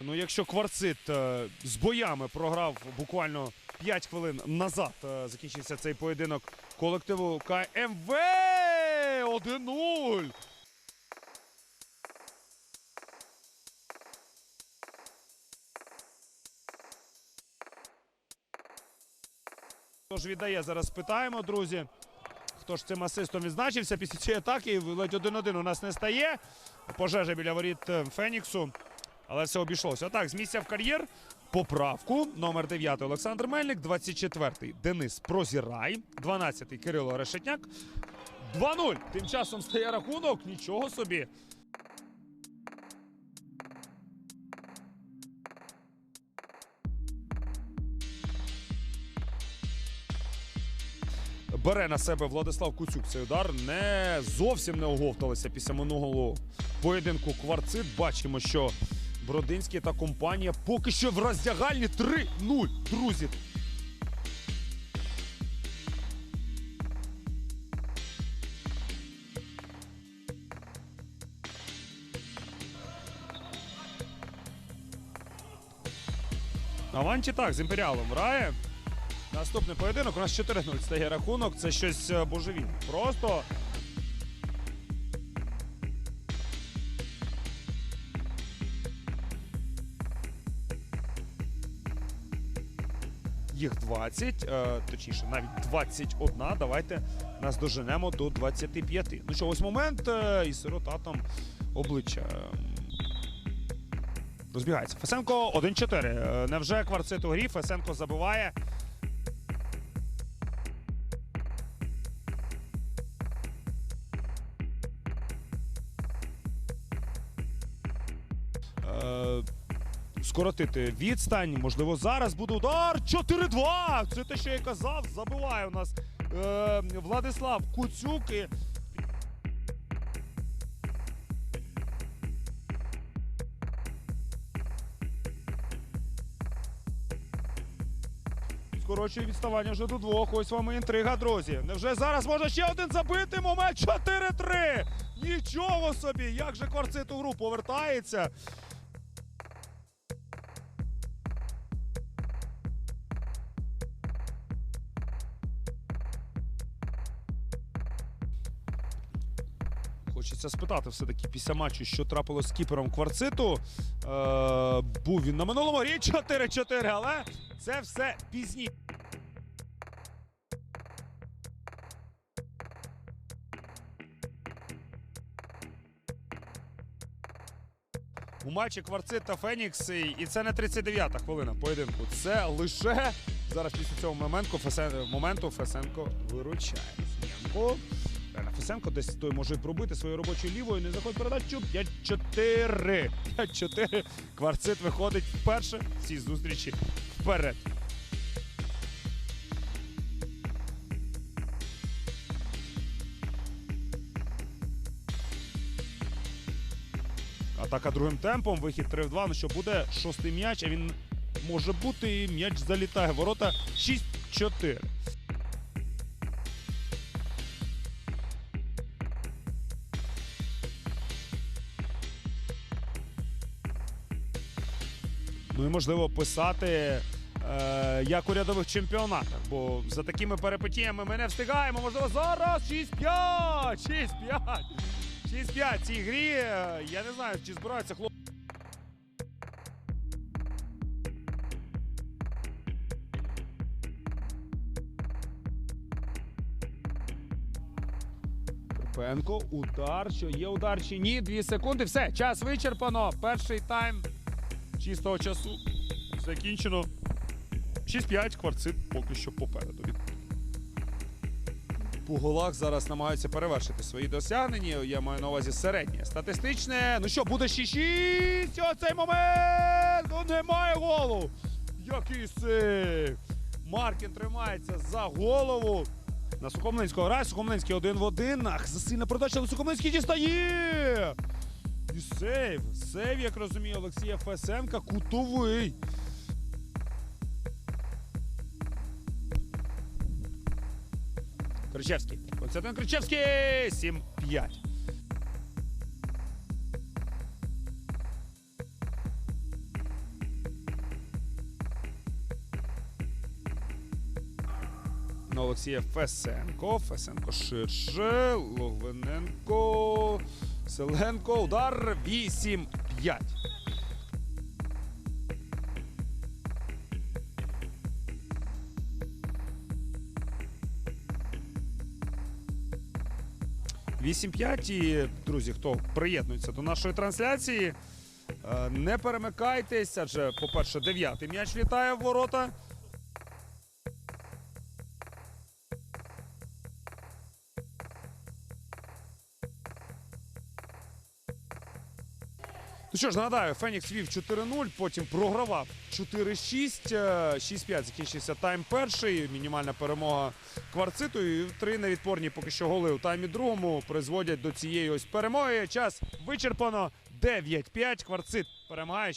Ну, якщо кварцит е, з боями програв буквально 5 хвилин назад, е, закінчився цей поєдинок колективу КМВ 1-0. Тож віддає зараз питаємо, друзі. Хто ж цим асистом відзначився після цієї атаки? Ледь 1-1 у нас не стає. Пожежа біля воріт е, Феніксу. Але все обійшлося. Так, з місця в кар'єр. Поправку. Номер 9 Олександр Мельник, 24-й Денис Прозірай, 12-й Кирило Решетняк. 2-0. Тим часом стає рахунок. Нічого собі. Бере на себе Владислав Куцюк цей удар. Не зовсім не оговталися після минулого поєдинку кварцит. Бачимо, що Бродинський та компанія поки що в роздягальні 3-0. Друзі, Аванті так, з імперіалом грає. Наступний поєдинок. У нас 4-0 стає рахунок. Це щось е, божевільне. Просто їх 20, е, точніше, навіть 21. Давайте нас доженемо до 25. Ну що, ось момент, е, і сирота там обличчя. Розбігається. Фесенко 1-4. Е, Невже кварцит у грі? Фесенко забиває. Скоротити відстань. Можливо, зараз буде удар. 4-2! Це те, що я казав. Забиває у нас е, Владислав Куцюк. І... Скорочує відставання вже до двох. Ось вам і інтрига, друзі. Невже зараз може ще один забити? Момент 4-3. Нічого собі! Як же кварцит у гру повертається? Хочеться спитати все-таки після матчу, що трапилось з кіпером кварциту. Е, був він на минулому рі 4-4, але це все пізніше. У матчі Кварцит та Фенікс, і це не 39-та хвилина поєдинку. Це лише зараз після цього моменту, Фесен, моменту Фесенко виручає. Реально, Фесенко десь той може пробити своєю робочою лівою. Не заходить передачу. 5-4. 5-4. Кварцит виходить вперше в цій зустрічі вперед. Атака другим темпом, вихід 3 в 2. Ну що буде шостий м'яч, а він може бути і м'яч залітає. Ворота 6-4. Ну і можливо писати е, як у рядових чемпіонатах. Бо за такими перипетіями ми не встигаємо. Можливо, зараз 6-5! 6-5! 6-5 цій грі. е, Я не знаю, чи збираються хлопці. Карпенко, удар, що є удар чи ні. Дві секунди. Все, час вичерпано. Перший тайм чистого часу закінчено. 6-5, кварцит поки що попереду. Голах зараз намагаються перевершити свої досягнення. Я маю на увазі середнє. Статистичне. Ну що, буде 6-6. Оцей момент! Ну, немає голу. Який сейв! Маркін тримається за голову. На Сухомлинського грає. Сухомлинський один в один. Ах, засильна продача, але Сухомлинський дістає. І сейв. Сейв, як розуміє Олексія Фесенка, кутовий. Кричевський. Константин Кричевський. 7-5. Олексія Фесенко. Фесенко ширше. Логвиненко. Селенко. Удар 8-5. Вісім п'ять. І, друзі, хто приєднується до нашої трансляції, е, не перемикайтесь, адже, по-перше, дев'ятий м'яч літає в ворота. Що ж, нагадаю, Фенікс вів 4-0, потім програвав 4-6. е, 6-5 закінчився тайм перший. Мінімальна перемога кварциту. І три невідпорні поки що голи у таймі другому призводять до цієї ось перемоги. Час вичерпано. 9-5. Кварцит перемагає.